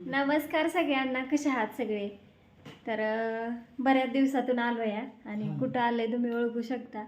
नमस्कार सगळ्यांना कसे आहात सगळे? तर बऱ्याच दिवसातून आलो या आणि. कुठं आलंय तुम्ही ओळखू शकता.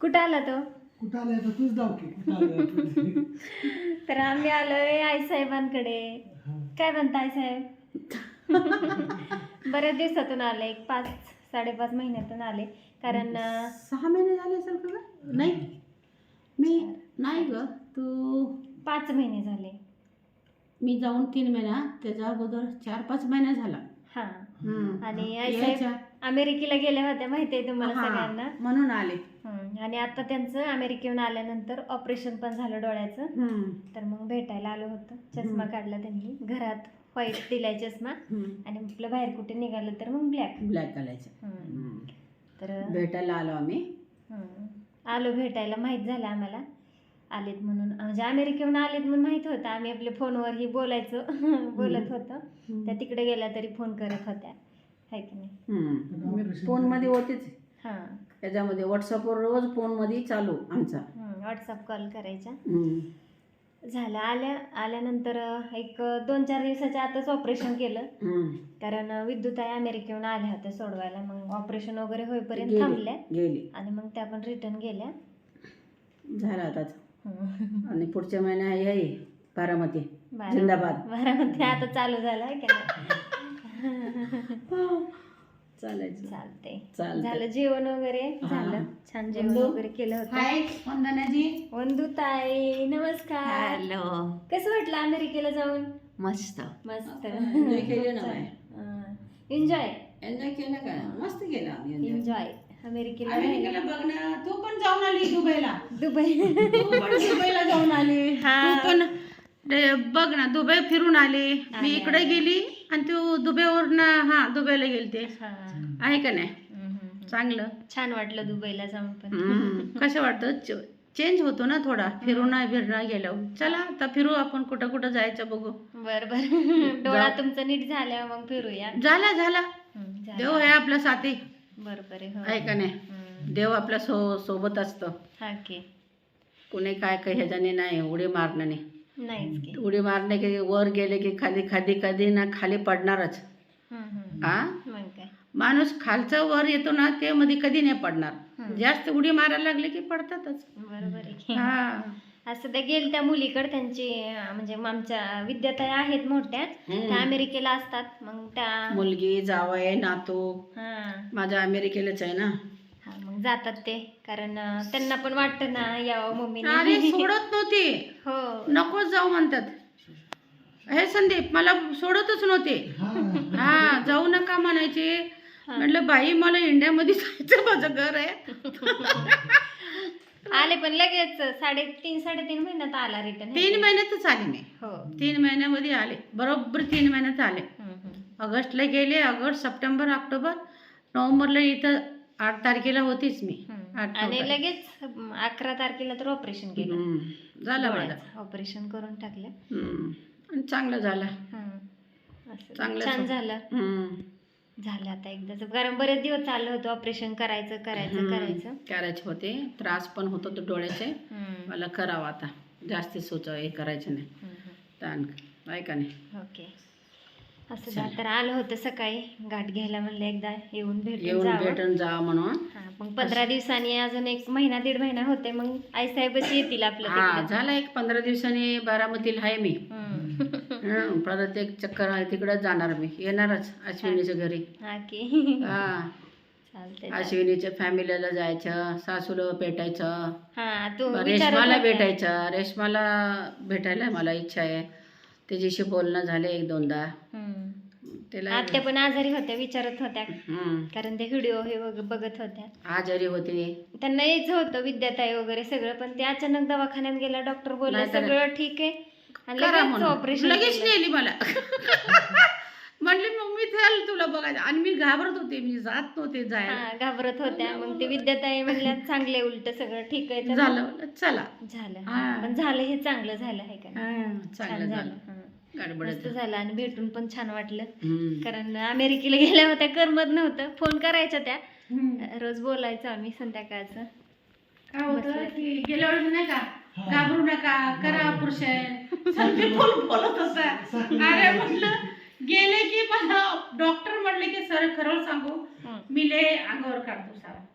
कुठं आला तो? कुठं आलं आता? तूच जाऊ की कुठं आलं तू? तर आम्ही आलोय आईसाहेबांकडे. काय म्हणता आईसाहेब? बऱ्याच दिवसातून आले एक पाच साडेपाच महिन्यातून आले. कारण अं, सहा महिने झाले असेल का गं? नाही. मी नाही ग तू पाच महिने झाले. मी जाऊन तीन महिना त्याच्या अगोदर चार पाच महिना झाला हा हम्म. आणि अमेरिकेला गेल्या होत्या माहिती आहे तुम्हाला हा, सगळ्यांना म्हणून आले हम्म. आणि आता त्यांचं अमेरिकेहून आल्यानंतर ऑपरेशन पण झालं डोळ्याचं हम्म. तर मग भेटायला आलो होतं चष्मा हम्म. काढला त्यांनी घरात व्हाईट दिलाय चष्मा हम्म. आणि आपलं बाहेर कुठे निघालं तर मग ब्लॅक ब्लॅक हम्म. तर भेटायला आलो आम्ही हम्म. आलो भेटायला माहीत झालं आम्हाला आलेत म्हणून. म्हणजे अमेरिकेहून आलेत म्हणून माहीत होतं. आम्ही आपल्या फोनवरही बोलायचो. बोलत होतो. त्या तिकडे गेल्या तरी फोन करत होत्या. हाय की नाही? फोनमध्ये होतेच. हां. त्याच्यामध्ये व्हॉट्सअपवर रोज फोनमध्ये चालू आमचा. व्हॉट्सअप कॉल करायच्या. हम्म. झालं. आल्या आल्यानंतर एक दोन चार दिवसाच्या आतच ऑपरेशन केलं. कारण अं, विद्युताई अमेरिकेहून आल्या होत्या सोडवायला. मग ऑपरेशन वगैरे होईपर्यंत थांबल्या. गेली. आणि मग त्या पण रिटर्न गेल्या. झाला आता. आणि पुढच्या महिन्या येई बारामती बारा- जिंदाबाद. बारामध्ये आता चालू झालं आहे चालायचं. चालते चालतंय. झालं जेवण वगैरे. झालं. छान जेवण वंदू? वगैरे केलं होतं. हाय वंदनाजी. वंदुताई नमस्कार. हॅलो. कसं वाटलं अमेरिकेला जाऊन? मस्त. मस्त. एन्जॉय केलं ना एन्जॉय एन्जॉय केलं का? मस्त केलं आम्ही एन्जॉय अमेरिकेला अमेरिकेला बघ ना तू पण जाऊन आली दुबईला. दुबई. तू पण दुबईला जाऊन आली. हा. तू पण बघ ना दुबई फिरून आली. मी इकडे. गेली आणि तू दुबईवरनं हा दुबईला गेलते. हा. आहे का नाही? हम्म. चांगलं. छान वाटलं दुबईला जाऊन पण. हम्म. कसं वाटतं? चेंज होतो ना थोडा. फिरून फिरणं गेल्यावर. चला आता फिरू आपण. कुठं कुठं जायचं बघू. बर बर. डोळा तुमचा नीट झाल्यावर मग फिरूया. झाला झाला. हम्म, झालं. देव आहे आपल्या साथी. बर बर हो. आहे का नाही. देव आपल्या सो सोबत असतं. हा की. कुणी काय काही ह्याच्याने नाही उडी मारण्याने नाहीच की. उडी मारणे की वर गेले की खाली खाली कधी ना खाली पडणारच. हा मग काय. माणूस खालचं वर येतो ना ते मध्ये कधी नाही पडणार. जास्त उडी मारायला लागले की पडतातच. बरोबर आहे की. हा. असं त्या गेल त्या मुलीकडे त्यांची म्हणजे आमच्या विद्याताई आहेत मोठ्या. त्या अमेरिकेला असतात. मग त्या मुलगी जावय नातू. हा. माझ्या अमेरिकेलाच आहे ना. हा, मग जातात ते. कारण अं, त्यांना पण वाटतं ना यावं अरे मम्मीने सोडत नव्हती. हो. नकोच जाऊ म्हणतात. हे संदीप मला सोडतच नव्हते. हा. हा जाऊ नका म्हणायचे. म्हटलं बाई मला इंडियामध्ये जायचं माझं घर आहे. आले पण लगेच साडेतीन साडेतीन महिन्यात आला रिटर्न तीन महिन्यातच आले मी. हो. तीन महिन्यामध्ये आले. बरोबर तीन महिन्यात आले. ऑगस्टला गेले ऑगस्ट सप्टेंबर ऑक्टोबर नोव्हेंबरला इथं आठ तारखेला होतीच मी. आणि. लगेच अकरा तारखेला तर ऑपरेशन केलं. झालं मला. ऑपरेशन करून टाकलं. चांगलं झालं. चांगलं छान झालं. झालं आता एकदाच कारण बरेच दिवस चाललं होतं ऑपरेशन करायचं करायचं. करायचं. करायचे होते. त्रास पण होत होते डोळ्याचे. हम्म. मला करावं आता. जास्ती सोच हे करायचं नाही. हम्म, हम्म. ताण. आहे का नाही. ओके. असं झालं तर आलं होतं सकाळी. गाठ घ्यायला म्हणलं एकदा येऊन भेटून येऊन जावं. भेटून जा म्हणून. हा, मग पंधरा दिवसांनी अजून एक महिना दीड महिना होते मग आई साहेबच येतील आपलं हा तिकडे. झाला एक पंधरा दिवसांनी बारामतीला आहे मी. हम्म. हं, परत एक चक्कर आहे तिकडंच जाणार मी. येणारच अश्विनीच्या घरी. हा की. हा. अश्विनीच्या फॅमिलीला जायचं सासूला भेटायचं. हा तू विचारत रेशमाला होता. भेटायचं. रेशमाला भेटायला मला इच्छा आहे. त्याच्याशी बोलणं झालं एक दोनदा. त्याला आत्या पण आजारी होत्या विचारत होत्या. हं, कारण ते व्हिडिओ हे वग- बघत होत्या. आजारी होते त्यांना यायचं होतं विद्याताई वगैरे सगळं पण ते अचानक दवाखान्यात गेला डॉक्टर बोलला सगळं ठीक आहे. आणि करा लगेच म्हणून. ऑपरेशन लगेच नेली मला. म्हणले मम्मी चल तुला बघायचं आणि मी घाबरत होते मी जात नव्हते जायला. घाबरत होत्या. मग ते विद्याताई म्हणल्या चांगले उलट सगळं ठीक आहे तर झालं म्हणलं, चला. झालं. हा. पण झालं हे चांगलं झालं आहे का नाही? हं, चांगलं झालं. झालं. हं. गडबड मस्त झालं. आणि भेटून पण छान वाटलं. हं. कारण अमेरिकेला गेल्या होत्या करमत नव्हतं. फोन करायच्या त्या. हं. रोज बोलायचो आम्ही संध्याकाळचं. काय होतं? की गेल्या वेळेस नाही का? हा. घाबरू नका करा बोल बोलत होता. अरे म्हटलं गेले की मला डॉक्टर म्हटले की सर खरं सांगू. मी ले अंगावर काढतो सारा.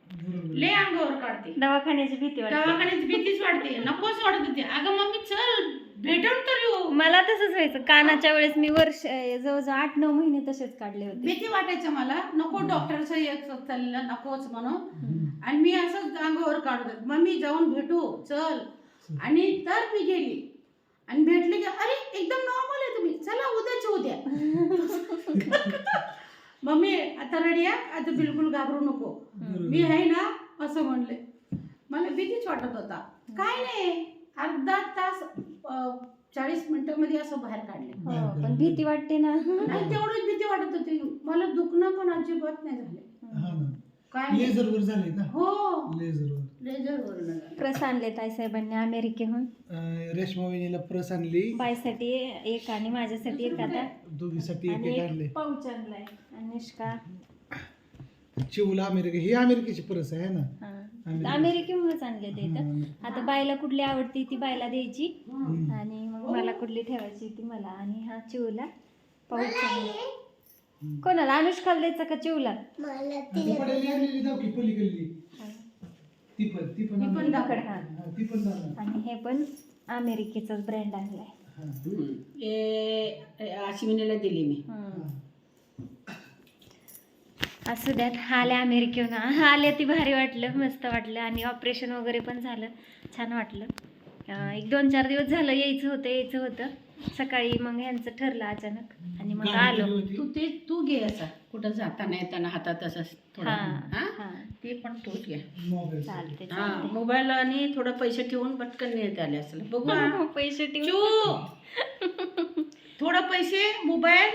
ले अंगावर काढते. दवाखान्याची भीती वाटते. दवाखान्यात भीतीच वाटते. नकोच वाटत होती. अगं मम्मी चल भेटून तर येऊ. मला तसंच व्हायचं. कानाच्या वेळेस मी वर्ष जवळजवळ आठ नऊ महिने तसेच काढले होते. भीती वाटायचं मला. नको डॉक्टरचं एक चाललं नकोच म्हणून. आणि मी असंच अंगावर काढत होते. मम्मी जाऊन भेटू. चल. आणि तर मी गेली. आणि भेटले की अरे एकदम नॉर्मल तुम्ही चला उद्याच उद्या. मम्मी आता रेडी आहे? आता बिलकुल घाबरू नको. मी आहे ना असं म्हणले. मला भीतीच वाटत होता. काय नाही. अर्धा तास चाळीस मिनिटामध्ये असं बाहेर काढले. हो, पण भीती वाटते ना. नाही तेवढीच भीती वाटत होती. मला दुखणं पण अजिबात नाही झाले. काय. लेझर वर झाले ना? हो. लेझर वर लेजर वरून प्रस आणले ताईसाहेबांनी अमेरिकेहून. अं, रेश्मा वहिनीला प्रस आणली. बाईसाठी एक आणि माझ्यासाठी एक आता. दोघीसाठी एक आणि एक आणले. एक पाऊच आणलाय. अनुष्का. चिवला अमेरिका. ही अमेरिकेची प्रस आहे ना? हा. अमेरिका. अमेरिकेहूनच आणले ते इथं. आता बाईला कुठली आवडती ती बाईला द्यायची. हम्म. आणि मग मला कुठली ठेवायची ती मला. आणि हा चिवला. पाऊच आणला. कोणाला अनुष्काला द्यायचा का चिवला ती पडेली आणलेली जाऊ की पलीकडली ती पण ती पण ती पण आणली. दाखव. हा. हा, ती पण दाखव. आणि हे पण अमेरिकेचाच ब्रँड आणलाय हा. अश्विनीला दिली मी हम्म. असू द्यात आल्या अमेरिकेहून हा, आले ती भारी वाटलं मस्त वाटलं आणि ऑपरेशन वगैरे पण झालं छान वाटलं अं, एक दोन चार दिवस झालं यायचं होतं यायचं होतं सकाळी मग यांचं ठरलं अचानक आणि मग आलो. तू ते तू घे असा. कुठं जाताना येताना हातात असं थोडं. हा हा? हा. ते पण तूच घे. मोबाईल चालते हा मोबाईल आणि थोडं पैसे ठेवून पटकन नेत आले असेल. बघू हा. पैसे ठेवून चू! थोडं पैसे मोबाईल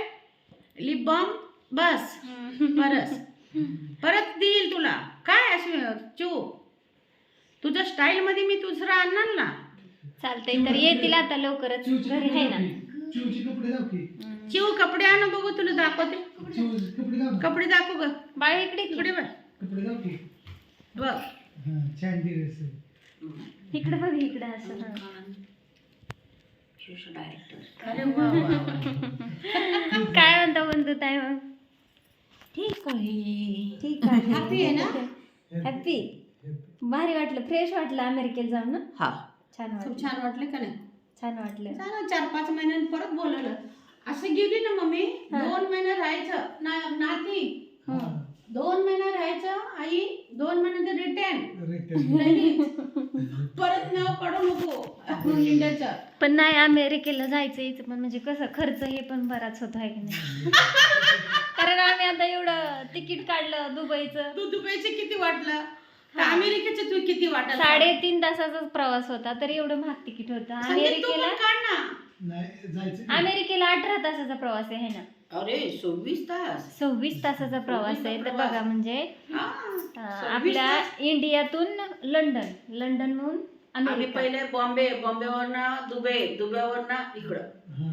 लिप बाम बस. परत. परत देईल तुला. काय असे चू? तुझ्या स्टाईल मध्ये मी दुसरा आणणार ना? चालतंय तर येतील आता लवकरच घरी आहे ना. चिवची कपडे दाखव की. हम्म. चिव कपडे आण बघू तुला दाखवते चिवची कपडे दाखव कपडे दाखव ग बाळ इकडे. इकडे बघ कपडे दाखव की. बघ हा, छान ड्रेस आहे. इकडे बघ इकडे असं हा. काय म्हणता बंधू ताई मग ठीक आहे ठीक आहे Happy आहे ना? हॅपी भारी वाटलं फ्रेश वाटलं अमेरिकेला जाऊन ना हा छान खूप वाटलं. छान वाटले का नाही? छान वाटलं. छान चार पाच महिन्यांनी परत बोलवलं. असं गेली ना मम्मी. दोन महिने राहायचं. ना नाती. हा, दोन महिने राहायचं आई दोन महिने रिटर्न परत नाव काढू नको. इंडियाचं. पण नाही अमेरिकेला जायचं यायचं. पण म्हणजे कसं खर्च हे पण बराच होतो आहे की नाही? कारण आम्ही आता एवढं तिकीट काढलं दुबईचं. तू दुबईचे किती वाटलं? तर अमेरिकेचे तू किती वाटलं साडेतीन तासाचाच प्रवास होता तर एवढं महाग तिकीट होतं अमेरिकेला पण काढ ना नाही जायचं की? अमेरिकेला अठरा तासाचा प्रवास आहे ना अरे सव्वीस तास सव्वीस तासाचा प्रवास आहे तर बघा म्हणजे हा, अं, सव्वीस आपल्या तास. इंडियातून लंडन लंडनहून आम्ही अमेरिका पहिले बॉम्बे बॉम्बेवरनं दुबई दुबईवरनं इकडं हा.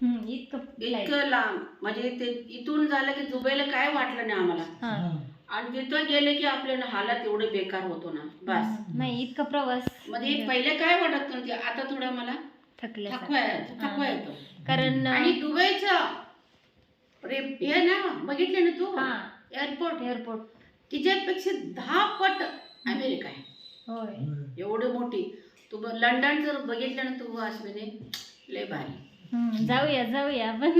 हम्म, इतकं flight. इतकं लांब म्हणजे ते इथून झालं की दुबईला काय वाटलं नाही आम्हाला हा. हा. आणि तिथं गेले की आपल्याला हालत एवढे बेकार होतो ना बस. नाही इतका प्रवास म्हणजे पहिले काय वाटत नव्हते आता थोडं मला थकल्या थकवा येतो थकवा येतो. कारण आणि दुबईचं हे ना बघितलं ना तू? हा. एअरपोर्ट. एअरपोर्ट. तिच्यापेक्षा दहा पट अमेरिका आहे. होय. एवढी मोठी. तू ब- लंडन जर बघितलं ना तू अश्विनी लय भारी. जाऊया जाऊया. आपण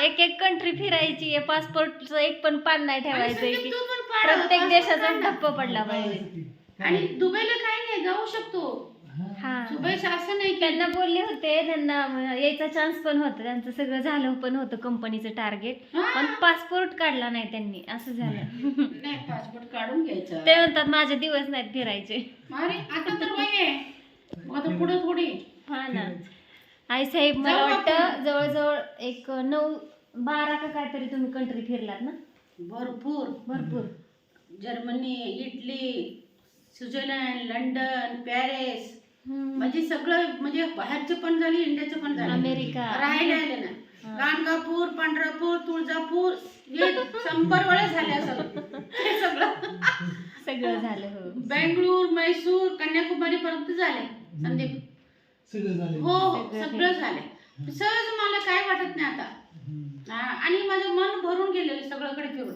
एक एक कंट्री फिरायची आहे. पासपोर्टचं एक पण पान नाही ठेवायचं की पण प्रत्येक देशाचा. ठप्प पडला पाहिजे. आणि दुबईला काय नाही जाऊ शकतो. हा. असं नाही त्यांना बोलले होते त्यांना यायचा चान्स पण होता. त्यांचं सगळं झालं पण होतं कंपनीचं टार्गेट हा. पण पासपोर्ट काढला नाही त्यांनी. असं झालं. नाही. पासपोर्ट काढून घ्यायचं. ते म्हणतात माझे दिवस नाहीत फिरायचे. आता तर आता पुढे थोडी. हा ना. आई साहेब मला जाऊ वाटतं जवळजवळ एक नऊ बारा का काहीतरी तुम्ही कंट्री फिरलात ना? भरपूर. भरपूर. Germany Italy Switzerland London Paris. Hmm. म्हणजे सगळं म्हणजे बाहेरचं पण झाली इंडियाचं पण झालं. अमेरिका. राहिले आले ना गाणगापूर पंढरपूर तुळजापूर हे शंभर वेळा झाले असं हे सगळं. सगळं झालं हो. बेंगळूर मैसूर कन्याकुमारी पर्यंत झाले संदीप. सगळं झालं. हो सगळं सगळं झाले. सहज मला काय वाटत नाही आता. हा, आणि माझं मन भरून गेलेलं सगळीकडे फिरून.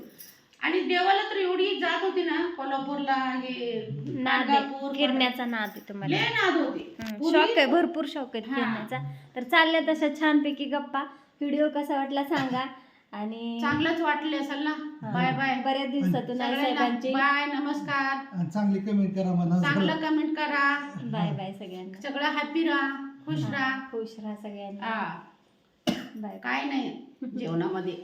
आणि देवाला तर एवढी जात होती ना कोल्हापूरला हे नाद आहे. फिरण्याचा नाद आहे तुम्हाला. लय नाद होते. हम्म, पूर्वी- शौक आहे भरपूर शौक आहे हा. फिरण्याचा. तर चालल्या तशा छानपैकी गप्पा. व्हिडिओ कसा वाटला सांगा. आणि चांगलंच वाटले असेल ना. Bye bye. बऱ्याच दिवसातून आई साहेबांची. बाय नमस्कार. आणि चांगली कमेंट करा म्हणा. चांगलं कमेंट करा. बाय बाय सगळ्यांना. सगळं हॅपी राहा खुश राहा. खुश राहा सगळ्यांना. हा. बाय. काय नाही जेवणामध्ये.